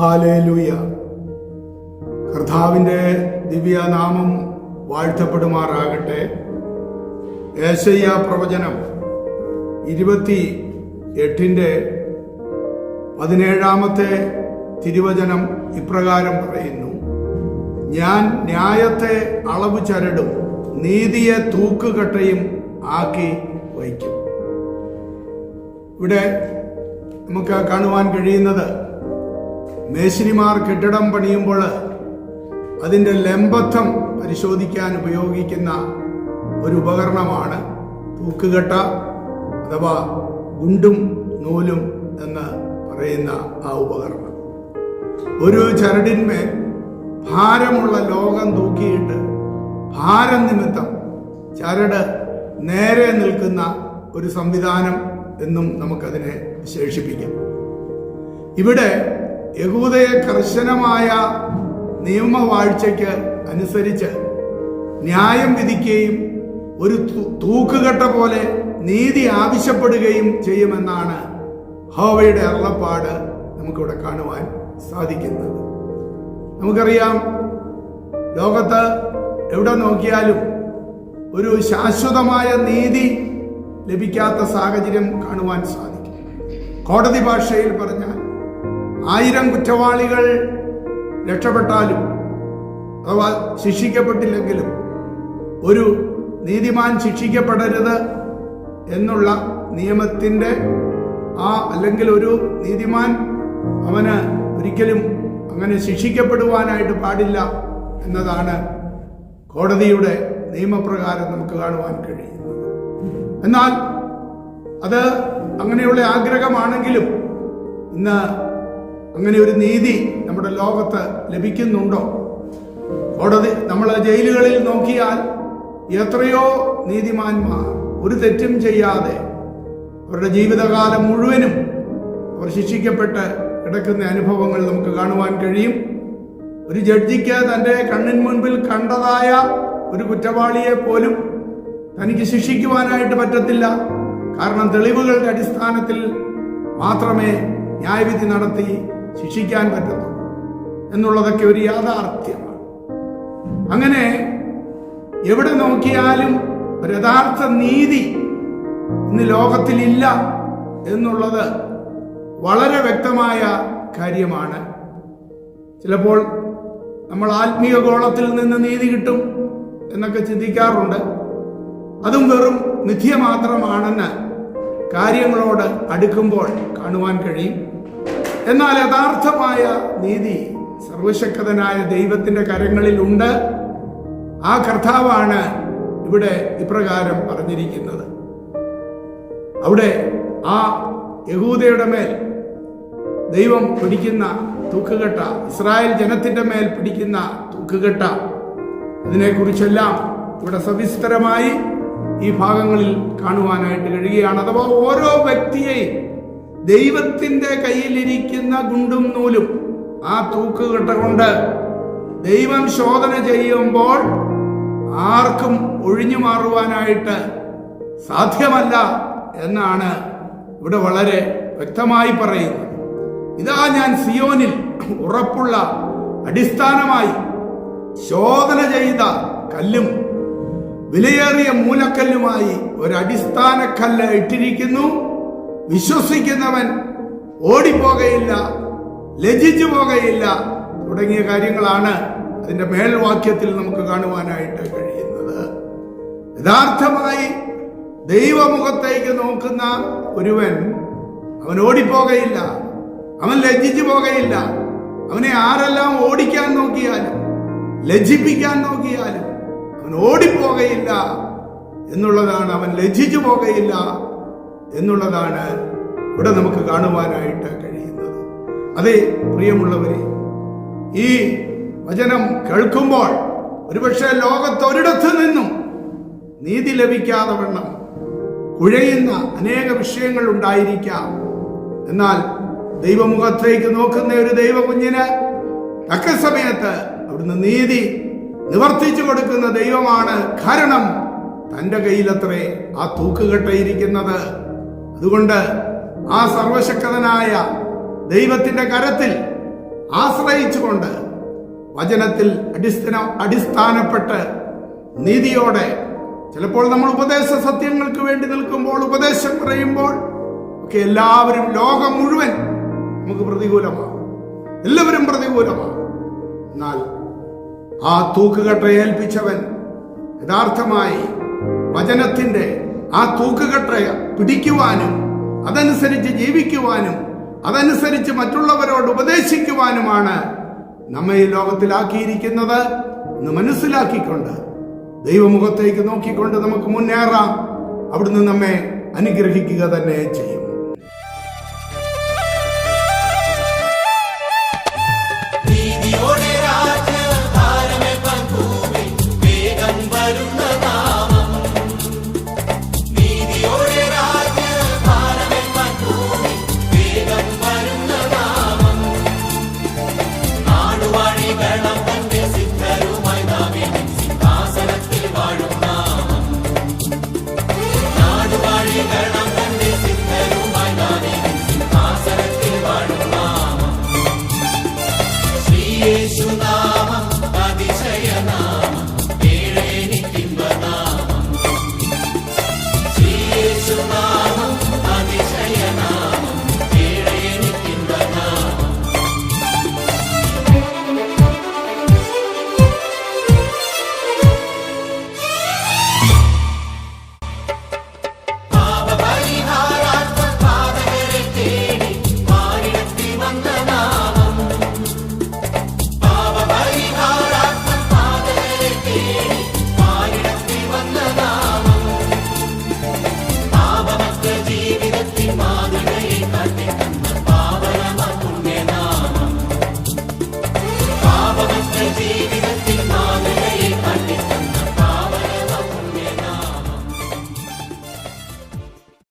Hallelujah. കർത്താവിന്റെ ദിവ്യനാമം വാഴ്ത്തപ്പെടുമാറാകട്ടെ. ഏശയ്യ പ്രവചനം ഇരുപത്തി എട്ടിന്റെ പതിനേഴാമത്തെ തിരുവചനം ഇപ്രകാരം പറയുന്നു. ഞാൻ ന്യായത്തെ അളവ് ചരടും നീതിയെ തൂക്കുകട്ടയും ആക്കി വയ്ക്കും. ഇവിടെ നമുക്ക് കാണുവാൻ കഴിയുന്നത് മേശിരിമാർ കെട്ടിടം പണിയുമ്പോൾ അതിന്റെ ലംബത്വം പരിശോധിക്കാൻ ഉപയോഗിക്കുന്ന ഒരു ഉപകരണമാണ് തൂക്കുകെട്ട അഥവാ ഗുണ്ടും നൂലും എന്ന് പറയുന്ന ആ ഉപകരണം. ഒരു ചരടിന്മേൽ ഭാരമുള്ള ലോകം തൂക്കിയിട്ട് ഭാരം നിമിത്തം ചരട് നേരെ നിൽക്കുന്ന ഒരു സംവിധാനം എന്നും നമുക്കതിനെ വിശേഷിപ്പിക്കാം. ഇവിടെ യഹൂദയെ കർശനമായ നിയമവാഴ്ചയ്ക്ക് അനുസരിച്ച് ന്യായം വിധിക്കുകയും ഒരു തൂക്കുകെട്ട പോലെ നീതി ആവശ്യപ്പെടുകയും ചെയ്യുമെന്നാണ് ഹോവയുടെ അള്ളപ്പാട് നമുക്കിവിടെ കാണുവാൻ സാധിക്കുന്നത്. നമുക്കറിയാം ലോകത്ത് എവിടെ നോക്കിയാലും ഒരു ശാശ്വതമായ നീതി ലഭിക്കാത്ത സാഹചര്യം കാണുവാൻ സാധിക്കും. കോടതി ഭാഷയിൽ പറഞ്ഞാൽ ആയിരം കുറ്റവാളികൾ രക്ഷപ്പെട്ടാലും അഥവാ ശിക്ഷിക്കപ്പെട്ടില്ലെങ്കിലും ഒരു നീതിമാൻ ശിക്ഷിക്കപ്പെടരുത് എന്നുള്ള നിയമത്തിന്റെ ആ അല്ലെങ്കിൽ ഒരു നീതിമാൻ അവന് ഒരിക്കലും അങ്ങനെ ശിക്ഷിക്കപ്പെടുവാനായിട്ട് പാടില്ല എന്നതാണ് കോടതിയുടെ നിയമപ്രകാരം നമുക്ക് കാണുവാൻ കഴിയുന്നത്. എന്നാൽ അത് അങ്ങനെയുള്ള ആഗ്രഹമാണെങ്കിലും ഇന്ന് അങ്ങനെ ഒരു നീതി നമ്മുടെ ലോകത്ത് ലഭിക്കുന്നുണ്ടോ? കോടതി നമ്മൾ ജയിലുകളിൽ നോക്കിയാൽ എത്രയോ നീതിമാന്മാർ ഒരു തെറ്റും ചെയ്യാതെ അവരുടെ ജീവിതകാലം മുഴുവനും അവർ ശിക്ഷിക്കപ്പെട്ട് കിടക്കുന്ന അനുഭവങ്ങൾ നമുക്ക് കാണുവാൻ കഴിയും. ഒരു ജഡ്ജിക്ക് തന്റെ കണ്ണിന് മുൻപിൽ കണ്ടതായ ഒരു കുറ്റവാളിയെ പോലും തനിക്ക് ശിക്ഷിക്കുവാനായിട്ട് പറ്റത്തില്ല. കാരണം തെളിവുകളുടെ അടിസ്ഥാനത്തിൽ മാത്രമേ ന്യായവിധി നടത്തി ശിക്ഷിക്കാൻ പറ്റുന്നു. എന്നുള്ളതൊക്കെ ഒരു യാഥാർത്ഥ്യമാണ്. അങ്ങനെ എവിടെ നോക്കിയാലും ഒരു യഥാർത്ഥ നീതി ഇന്ന് ലോകത്തിലില്ല എന്നുള്ളത് വളരെ വ്യക്തമായ കാര്യമാണ്. ചിലപ്പോൾ നമ്മൾ ആത്മീയ ഗോളത്തിൽ നിന്ന് നീതി കിട്ടും എന്നൊക്കെ ചിന്തിക്കാറുണ്ട്. അതും വെറും മിഥ്യ മാത്രമാണെന്ന് കാര്യങ്ങളോട് അടുക്കുമ്പോൾ കാണുവാൻ കഴിയും. എന്നാൽ യഥാർത്ഥമായ നീതി സർവശക്തനായ ദൈവത്തിന്റെ കരങ്ങളിലുണ്ട് ആ കർത്താവാണ് ഇവിടെ ഇപ്രകാരം പറഞ്ഞിരിക്കുന്നത്. അവിടെ ആ യഹൂദയുടെ മേൽ ദൈവം പിടിക്കുന്ന തൂക്കുകെട്ട ഇസ്രായേൽ ജനത്തിന്റെ മേൽ പിടിക്കുന്ന തൂക്കുകെട്ട ഇതിനെക്കുറിച്ചെല്ലാം ഇവിടെ സവിസ്തരമായി ഈ ഭാഗങ്ങളിൽ കാണുവാനായിട്ട് കഴിയുകയാണ്. അഥവാ ഓരോ വ്യക്തിയെയും ദൈവത്തിന്റെ കയ്യിലിരിക്കുന്ന ഗുണ്ടും നൂലും ആ തൂക്കുകെട്ട കൊണ്ട് ദൈവം ശോധന ചെയ്യുമ്പോൾ ആർക്കും ഒഴിഞ്ഞു മാറുവാനായിട്ട് സാധ്യമല്ല എന്നാണ് ഇവിടെ വളരെ വ്യക്തമായി പറയുന്നത്. ഇതാ ഞാൻ സിയോനിൽ ഉറപ്പുള്ള അടിസ്ഥാനമായി ശോധന ചെയ്ത കല്ലും വിലയേറിയ മൂലക്കല്ലുമായി ഒരു അടിസ്ഥാന കല്ല് ഇട്ടിരിക്കുന്നു. വിശ്വസിക്കുന്നവൻ ഓടിപ്പോകയില്ല ലജിച്ചു പോകയില്ല തുടങ്ങിയ കാര്യങ്ങളാണ് അതിന്റെ മേൽവാക്യത്തിൽ നമുക്ക് കാണുവാനായിട്ട് കഴിയുന്നത്. യഥാർത്ഥമായി ദൈവമുഖത്തേക്ക് നോക്കുന്ന ഒരുവൻ അവൻ ഓടിപ്പോകയില്ല അവൻ ലജ്ജിച്ചു പോകയില്ല. അവനെ ആരെല്ലാം ഓടിക്കാൻ നോക്കിയാലും ലജ്ജിപ്പിക്കാൻ നോക്കിയാലും അവൻ ഓടിപ്പോകയില്ല എന്നുള്ളതാണ് അവൻ ലജ്ജിച്ചു പോകയില്ല എന്നുള്ളതാണ് ഇവിടെ നമുക്ക് കാണുവാനായിട്ട് കഴിയുന്നത്. അതെ പ്രിയമുള്ളവരെ ഈ വചനം കേൾക്കുമ്പോൾ ഒരുപക്ഷെ ലോകത്തൊരിടത്ത് നിന്നും നീതി ലഭിക്കാതെ വണ്ണം കുഴയുന്ന അനേക വിഷയങ്ങൾ ഉണ്ടായിരിക്കാം. എന്നാൽ ദൈവമുഖത്തേക്ക് നോക്കുന്ന ഒരു ദൈവ കുഞ്ഞിന് തക്ക സമയത്ത് അവിടുന്ന് നീതി നിവർത്തിച്ചു കൊടുക്കുന്ന ദൈവമാണ് കാരണം തന്റെ കയ്യിലത്രേ ആ തൂക്കുകെട്ടയിരിക്കുന്നത് അതുകൊണ്ട് ആ സർവശക്തനായ ദൈവത്തിന്റെ കരത്തിൽ ആശ്രയിച്ചുകൊണ്ട് വചനത്തിൽ അടിസ്ഥാന അടിസ്ഥാനപ്പെട്ട് നീതിയോടെ ചിലപ്പോൾ നമ്മൾ ഉപദേശ സത്യങ്ങൾക്ക് വേണ്ടി നിൽക്കുമ്പോൾ ഉപദേശം പറയുമ്പോൾ ഒക്കെ എല്ലാവരും ലോകം മുഴുവൻ നമുക്ക് പ്രതികൂലമാണ് എല്ലാവരും പ്രതികൂലമാണ് എന്നാൽ ആ തൂക്കുകട്ട ഏൽപ്പിച്ചവൻ യഥാർത്ഥമായി വചനത്തിന്റെ ആ തൂക്കുകെട്ട പിടിക്കുവാനും അതനുസരിച്ച് ജീവിക്കുവാനും അതനുസരിച്ച് മറ്റുള്ളവരോട് ഉപദേശിക്കുവാനുമാണ് നമ്മെ ഈ ലോകത്തിലാക്കിയിരിക്കുന്നത് എന്ന് മനസ്സിലാക്കിക്കൊണ്ട് ദൈവമുഖത്തേക്ക് നോക്കിക്കൊണ്ട് നമുക്ക് മുന്നേറാം. അവിടുന്ന് നമ്മെ അനുഗ്രഹിക്കുക തന്നെ ചെയ്യും. Yesu.